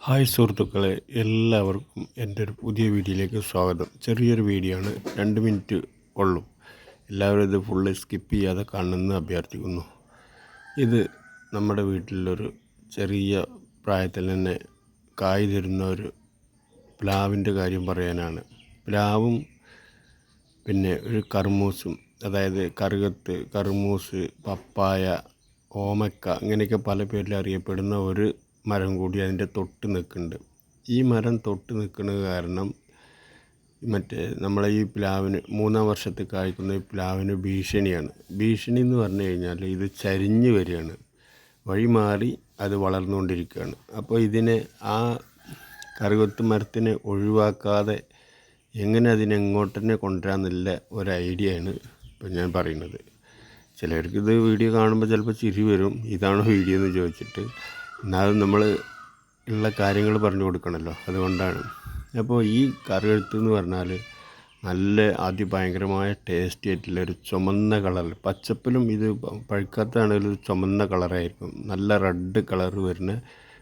Hi സുഹൃത്തുക്കളെ എല്ലാവർക്കും എന്റെ ഒരു പുതിയ വീഡിയോയിലേക്ക് സ്വാഗതം. ചെറിയൊരു വീഡിയോ ആണ് രണ്ട് മിനിറ്റ് ഉള്ളൂ. എല്ലാവരും ഇത് ഫുള്ള് സ്കിപ്പ് ചെയ്യാതെ കാണുമെന്ന് അഭ്യർത്ഥിക്കുന്നു. ഇത് നമ്മുടെ വീട്ടിലൊരു ചെറിയ പ്രായത്തിൽ തന്നെ കായ് തരുന്ന ഒരു പ്ലാവിന്റെ കാര്യം പറയാനാണ്. പ്ലാവും പിന്നെ ഒരു കർമൂസും അതായത് കറുകത്ത് കർമൂസ് പപ്പായ ഓമക്ക അങ്ങനെയൊക്കെ പല പേരിൽ അറിയപ്പെടുന്ന ഒരു മരം കൂടി അതിന്റെ തൊട്ട് നിൽക്കുന്നുണ്ട്. ഈ മരം തൊട്ട് നിൽക്കുന്നത് കാരണം മറ്റേ നമ്മളെ ഈ പ്ലാവിന് മൂന്നാം വർഷത്തിൽ കായ്ക്കുന്ന ഈ പ്ലാവിന് ഭീഷണിയാണ്. ഭീഷണി എന്ന് പറഞ്ഞു കഴിഞ്ഞാൽ ഇത് ചരിഞ്ഞ് വരികയാണ്. വഴി മാറി അത് വളർന്നുകൊണ്ടിരിക്കുകയാണ്. അപ്പോൾ ഇതിനെ ആ കറുകൊത്ത് മരത്തിനെ ഒഴിവാക്കാതെ എങ്ങനെ അതിനെ എങ്ങോട്ട് തന്നെ കൊണ്ടുവരാമെന്നുള്ള ഒരു ഐഡിയയാണ് ഇപ്പം ഞാൻ പറയുന്നത്. ചിലർക്ക് വീഡിയോ കാണുമ്പോൾ ചിലപ്പോൾ ചിരി വരും. ഇതാണോ വീഡിയോ എന്ന് ചോദിച്ചിട്ട് എന്നാലും നമ്മൾ ഉള്ള കാര്യങ്ങൾ പറഞ്ഞു കൊടുക്കണമല്ലോ അതുകൊണ്ടാണ്. അപ്പോൾ ഈ കറിയെഴുത്ത് എന്ന് പറഞ്ഞാൽ നല്ല അതിഭയങ്കരമായ ടേസ്റ്റി ആയിട്ടുള്ള ഒരു ചുമന്ന കളർ. പച്ചപ്പിലും ഇത് പഴുക്കാത്തതാണെങ്കിലും ഒരു ചുമന്ന കളറായിരിക്കും നല്ല റെഡ് കളർ വരുന്ന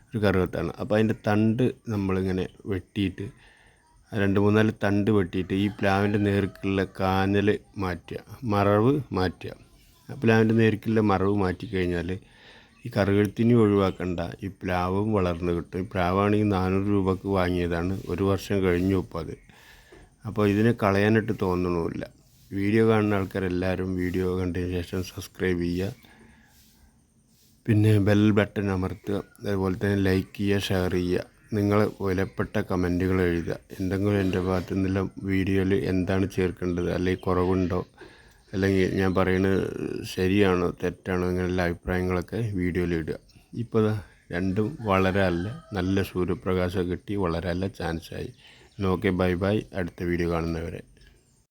ഒരു കറുകത്താണ് അപ്പോൾ അതിന്റെ തണ്ട് നമ്മളിങ്ങനെ വെട്ടിയിട്ട് രണ്ട് മൂന്നാൽ തണ്ട് വെട്ടിയിട്ട് ഈ പ്ലാവിന്റെ നേർക്കുള്ള കാനൽ മാറ്റുക മറവ് മാറ്റുക. പ്ലാവിന്റെ നേർക്കുള്ള മറവ് മാറ്റി കഴിഞ്ഞാൽ ഈ കറുകഴുത്തിനി ഒഴിവാക്കണ്ട. ഈ പ്ലാവും വളർന്ന് കിട്ടും. ഈ പ്ലാവാണെങ്കിൽ നാനൂറ് രൂപക്ക് വാങ്ങിയതാണ്. ഒരു വർഷം കഴിഞ്ഞു ഇപ്പോൾ അത്. അപ്പോൾ ഇതിനെ കളയാനായിട്ട് തോന്നണമില്ല. വീഡിയോ കാണുന്ന ആൾക്കാരെല്ലാവരും വീഡിയോ കണ്ടതിന് ശേഷം സബ്സ്ക്രൈബ് ചെയ്യുക. പിന്നെ ബെൽ ബട്ടൺ അമർത്തുക. അതുപോലെ തന്നെ ലൈക്ക് ചെയ്യുക ഷെയർ ചെയ്യുക. നിങ്ങൾ വിലപ്പെട്ട കമന്റുകൾ എഴുതുക. എന്തെങ്കിലും എന്റെ ഭാഗത്തു നിന്നുള്ള വീഡിയോയിൽ എന്താണ് ചേർക്കേണ്ടത്? അല്ലെങ്കിൽ കുറവുണ്ടോ? അല്ലെങ്കിൽ ഞാൻ പറയുന്നത് ശരിയാണോ തെറ്റാണോ അങ്ങനെയുള്ള അഭിപ്രായങ്ങളൊക്കെ വീഡിയോയിൽ ഇടുക. ഇപ്പോൾ രണ്ടും വളരാല്ല നല്ല സൂര്യപ്രകാശം കിട്ടി വളരാല്ല ചാൻസായി ഓക്കെ ബൈ ബൈ അടുത്ത വീഡിയോ കാണുന്നവരെ.